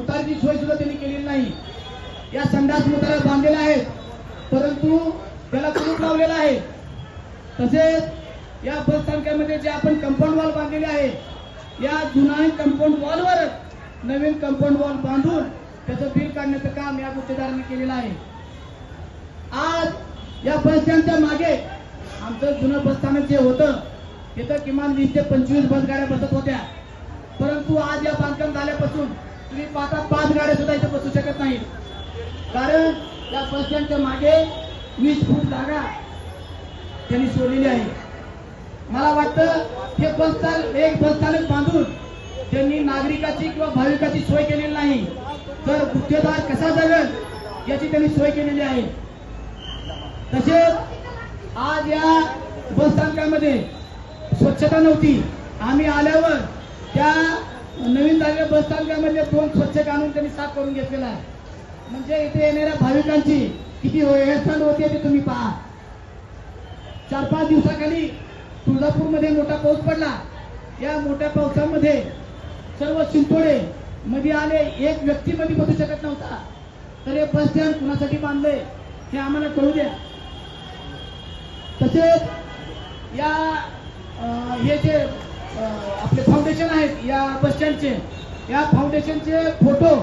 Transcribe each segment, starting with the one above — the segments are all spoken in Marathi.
मुतारीची सोय सुद्धा त्यांनी केलेली नाही. या संडास मुतारा बांधलेल्या आहेत. परंतु त्याला कुलूप लावलेला आहे. तसेच या बस स्थानकामध्ये जे आपण कंपाऊंड वॉल बांधलेले आहे या जुना कंपाऊंड वॉलवरच नवीन कंपाऊंड वॉल बांधून त्याचं बिल काढण्याचं काम या गुत्तेदारांनी केलेलं आहे. आज या बस स्टँडच्या मागे आमचं जुनं बस स्थानक जे होतं तिथं किमान वीस ते पंचवीस बस गाड्या बसत होत्या. परंतु आज या बांधकाम झाल्यापासून तुम्ही पाच पाच गाड्या सुद्धा इथे बसू शकत नाही. कारण या बस स्टँडच्या मागे वीस फूट जागा त्यांनी सोडलेली आहे. मला वाटतं हे बस स्थानक एक बस स्थानक बांधून त्यांनी नागरिकाची किंवा भाविकाची सोय केलेली नाही. तर गुत्तेदार कसा जगल याची त्यांनी सोय केलेली आहे. तसेच आज या बस स्थानकामध्ये स्वच्छता नव्हती. आम्ही आल्यावर त्या नवीन झालेल्या बस स्थानकामध्ये दोन स्वच्छ काढून त्यांनी साफ करून घेतलेला आहे. म्हणजे इथे येणाऱ्या भाविकांची किती हेळसांड होते ते तुम्ही पहा. चार पाच दिवसाखाली तुळजापूरमध्ये मोठा पाऊस पडला. या मोठ्या पावसामध्ये सर्व शिंतोडे मध्ये आले. एक व्यक्ती मध्ये बसू शकत नव्हता. तर हे बस स्टँड कुणासाठी बांधले हे आम्हाला कळू द्या. तसेच या हे जे आपले फाउंडेशन आहेत या बस स्टँडचे या फाउंडेशनचे फोटो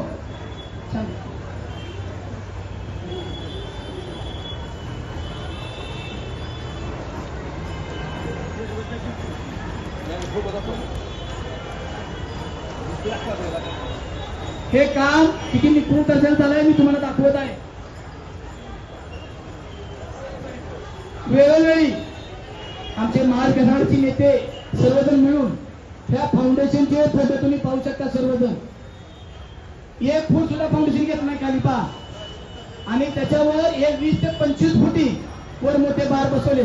हे काम किती निपुण दर्जाचं झालंय मी तुम्हाला दाखवत आहे. वेळोवेळी आमचे महाराष्ट्राचे नेते सर्वजण मिळून ह्या फाउंडेशनचे फोटो तुम्ही पाहू शकता सर्वजण. एक फूट सुद्धा फाउंडेशन घेत नाही खाली पहा आणि त्याच्यावर एक वीस ते पंचवीस फुटी वर मोठे बार बसवले.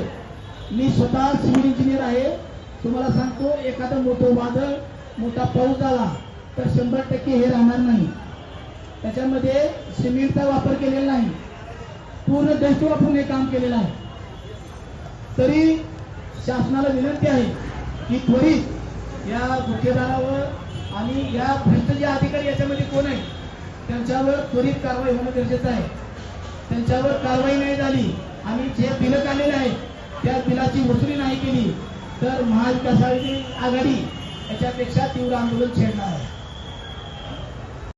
मी स्वतः सिव्हिल इंजिनियर आहे. तुम्हाला सांगतो एखादं मोठं वादळ मोठा पाऊस झाला तर शंभर टक्के हे राहणार नाही. त्याच्यामध्ये सिमेंटचा वापर केलेला नाही. पूर्ण डस्ट वापरून हे काम केलेलं आहे. तरी शासनाला विनंती आहे की त्वरित या गुत्तेदारावर आणि या भ्रष्ट जे अधिकारी याच्यामध्ये कोण आहे त्यांच्यावर त्वरित कारवाई होणं गरजेचं आहे. त्यांच्यावर कारवाई नाही झाली आणि जे बिलं काढलेले आहेत त्या बिलाची वसुली नाही केली तर महाविकास आघाडी आघाडी याच्यापेक्षा तीव्र आंदोलन छेडणार आहे.